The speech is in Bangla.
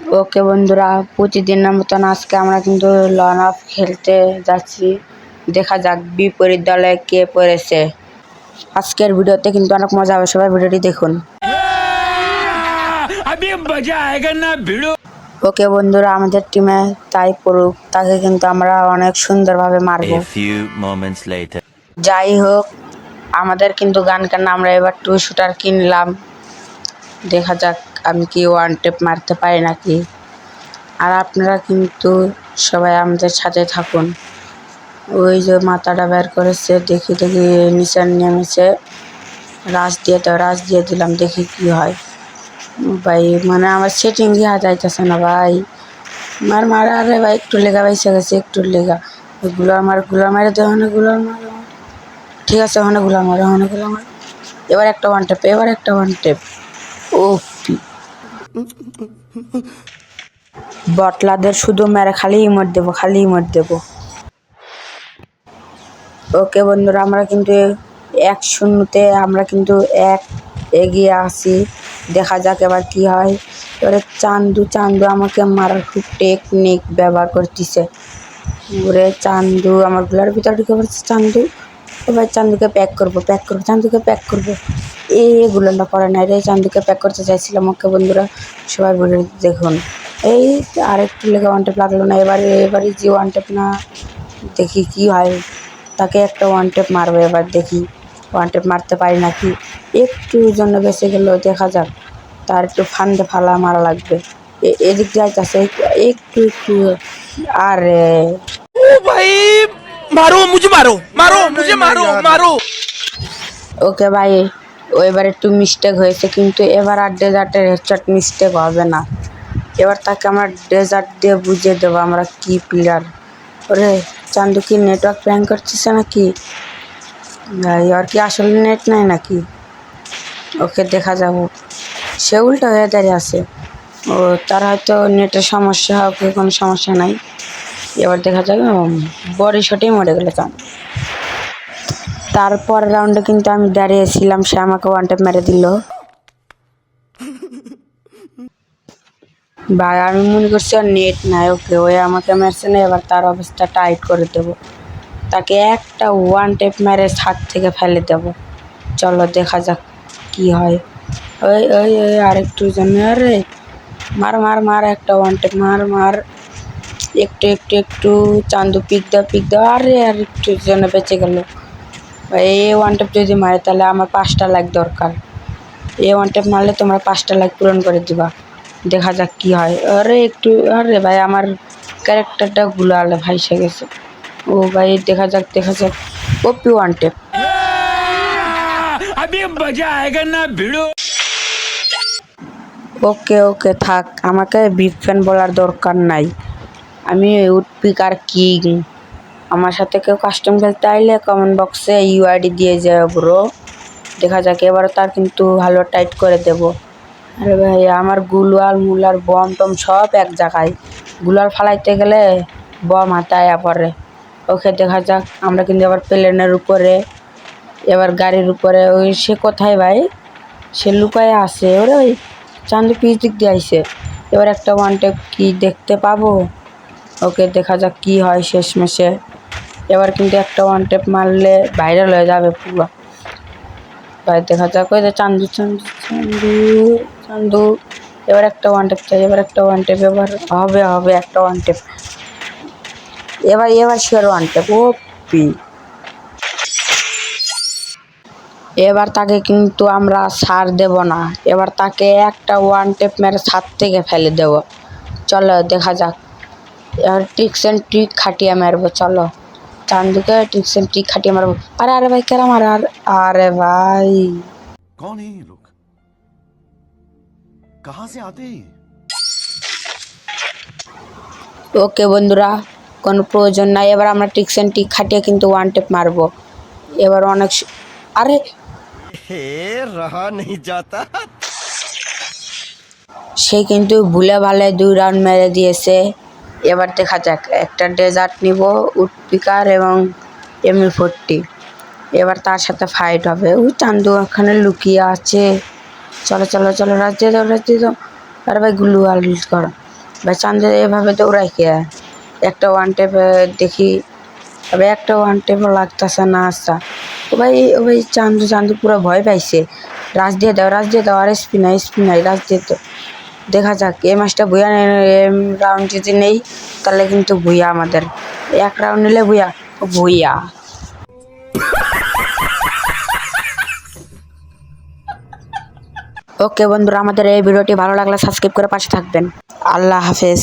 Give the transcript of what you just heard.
ওকে বন্ধুরা প্রতিদিনের মতন আজকে আমরা কিন্তু লন অফ খেলতে যাচ্ছি। দেখা যাক বিপরীত দলে কে পড়েছে। আজকের ভিডিওতে কিন্তু অনেক মজা হবে সবাই ভিডিওটি দেখুন। ওকে বন্ধুরা আমাদের টিমে তাই পড়ুক তাকে কিন্তু আমরা অনেক সুন্দরভাবে মারবো। যাই হোক আমাদের কিন্তু গান কান্না আমরা এবার টু শুটার কিনলাম। দেখা যাক। আমি কি ওয়ান টেপ মারতে পারি নাকি? আর আপনারা কিন্তু সবাই আমাদের সাথে থাকুন। ওই যে মাথাটা বের করেছে, দেখি দেখি, নিচে নেমেছে। রাস দিয়ে তো রাস দিয়ে দিলাম, দেখি কি হয়। ভাই মানে আমার সেটিং দেওয়া যাইতেছে না ভাই। মার মার, আরে ভাই, একটু লেগা বাইসে গেছে, একটু লেগা। গুলার মারগুলার মারে দেওয়া না গুলার মার ঠিক আছে ওখানে গুলাম মারে ওখানে গুলাম মারো। এবার একটা ওয়ান টেপ এবার একটা ওয়ান টেপ ও বটলাদের শুধু মেরে খালি ইমোট দেবো খালি ইমোট দেবো। ওকে বন্ধুরা, আমরা কিন্তু এক শূন্যতে, আমরা কিন্তু এক এগিয়ে আসি দেখা যাক এবার কি হয়। এবারে চান্দু চান্দু আমাকে মারার খুব টেকনিক ব্যবহার করতেছে। ওরে চান্দু, আমারগুলার ভিতরে ঢুকে পড়ছে চান্দু। এবার চান্দুকে প্যাক করব প্যাক করব, চান্দুকে প্যাক করব। এগুলোটা করে নাই রে, চান্দুকে প্যাক করতে চাইছিলাম ওকে বন্ধুরা, সবাই বলে দেখুন। এই আর একটু লেগে ওয়ান টেপ লাগল না, এবারে এবারে যে ওয়ান টেপ না, দেখি কি হয়। তাকে একটা ওয়ান টেপ মারবো এবার দেখি ওয়ান টেপ মারতে পারি নাকি। একটু জন্য বেঁচে গেলেও দেখা যাক, তার একটু ফান্দে ফালা মারা লাগবে। এদিক যাইতেছে একটু একটু, আরে। ओ মারো মুঝে মারো মারো মুঝে মারো মারো। ওকে ভাই ও এবার একটু মিস্টেক হয়েছে কিন্তু এবার আর ডেজার্টের হেডশট মিস্টেক হবে না। এবার তাকে আমরা ডেজার্ট দিয়ে বুঝিয়ে দেবো আমরা কি প্লেয়ার ওরে চান্দু কি নেটওয়ার্ক প্ল্যান করছিস নাকি? আর কি আসলে নেট নাই নাকি? ওকে দেখা যাব। সে উল্টো হয়ে দাঁড়িয়ে আছে। ও তার হয়তো নেটের সমস্যা হোক কোনো সমস্যা নাই। এবার দেখা যাবে বডি শটেই মরে গেলে তারপর রাউন্ডে কিন্তু আমি দাঁড়িয়েছিলাম, সে আমাকে ওয়ান টেপ মেরে দিল। ভাই, আমি মনে করছি ওর নেট নাই ওকে ওই আমাকে মেরছে না, এবার তার অবস্থা টাইট করে দেব। তাকে একটা ওয়ান টেপ মেরে ছাদ থেকে ফেলে দেব। চলো, দেখা যাক কি হয়। ওই ওই ওই, আরেকটু জন্য, আরে, মার মার মার, একটা ওয়ান টেপ মার মার। একটু একটু একটু চান্দু পিক দাও পিক দাও আরে আর একটু জন্য বেঁচে গেল। এ ওয়ান ট্যাপ যদি মারে তাহলে আমার পাঁচটা লাইক দরকার। এ ওয়ান ট্যাপ মারলে তোমরা পাঁচটা লাইক পূরণ করে দিবা। দেখা যাক কি হয়। আরে একটু আরে ভাই আমার ক্যারেক্টারটা গুলালে ভাইসে গেছে। ও ভাই দেখা যাক দেখা যাক। ওপি ওয়ান টেপ ওকে ওকে থাক। আমাকে বিগ ফ্যান বলার দরকার নাই। আমি উডপিকার কিং। আমার সাথে কেউ কাস্টম খেলতে আইলে কমেন্ট বক্সে ইউআইডি দিয়ে যাবে ব্রো দেখা যাক এবার তার কিন্তু ভালো টাইট করে দেব। আরে ভাই, আমারগুলার মুলার, বম টম সব এক জায়গায়। গুলার ফালাইতে গেলে বম হাতায় পরে ওকে দেখা যাক, আমরা কিন্তু এবার প্লেনের উপরে, এবার গাড়ির উপরে। ওই সে কোথায় ভাই? সে লুকায় আছে। ওরে ওই চান্দু পিচ দিক দিয়ে আইসে এবার একটা ওয়ান কি দেখতে পাবো? ওকে দেখা যাক কি হয় শেষমেশে। এবার কিন্তু একটা ওয়ান টেপ মারলে ভাইরাল হয়ে যাবে পুরো। ভাই দেখা যাক, ওই যে চান্দু চান্দু চান্দু চান্দু। এবার একটা ওয়ান টেপ চাই, এবার একটা ওয়ান টেপ এবার হবে হবে একটা ওয়ান টেপ এবার এবার sure one tape O P এবার তাকে কিন্তু আমরা সার দেব না। এবার তাকে একটা ওয়ান টেপ মেরে ছাদ থেকে ফেলে দেব। চলো, দেখা যাক। এবার ট্রিক্স অ্যান্ড ট্রিক খাটিয়ে মারবো চলো চান্দুকে ট্রিক্স অ্যান্ড ট্রিক খাটিয়ে মারবো আরে আরে ভাই কেরাম আর আরে ভাই कौन है ये लोग कहां से आते हैं ये? ওকে বন্ধুরা কোনো প্রয়োজন নাই এবার আমরা ট্রিক্স অ্যান্ড ট্রিক খাটিয়ে কিন্তু ওয়ান টেপ মারবো এবার অনেক স- আরে रहा नहीं जाता সে কিন্তু ভুলে ভালে দুই রাউন্ড মেরে দিয়েছে এবার দেখা যাক, একটা ডেজার্ট নিব উডপিকার এবং এমনি ফোরটি এবার তার সাথে ফাইট হবে। ওই চান্দু ওখানে লুকিয়ে আছে। চলো চলো চলো রাজ্যে দাও রাজ্যে দাও। আরে ভাই গুলু আল করো। ভাই, চান্দে এভাবে দৌড়াই কে? একটা ওয়ান টেপে দেখি। তবে একটা ওয়ান টেপও লাগতেছে না আচ্ছা। ও ভাই ও ভাই, চান্দু চান্দু পুরো ভয় পাইছে। রাজ দিয়ে দাও, রাজ দিয়ে দাও, আর এসপি নাই এসপি নাই রাজ দিয়ে দাও। দেখা যাক, এই মাসটা ভুয়া রাউন্ড যদি নেই, তাহলে কিন্তু বইয়া আমাদের। এক রাউন্ড নিলে বইয়া বইয়া ওকে বন্ধুরা, আমাদের এই ভিডিওটি ভালো লাগলে সাবস্ক্রাইব করে পাশে থাকবেন। আল্লাহ হাফেজ।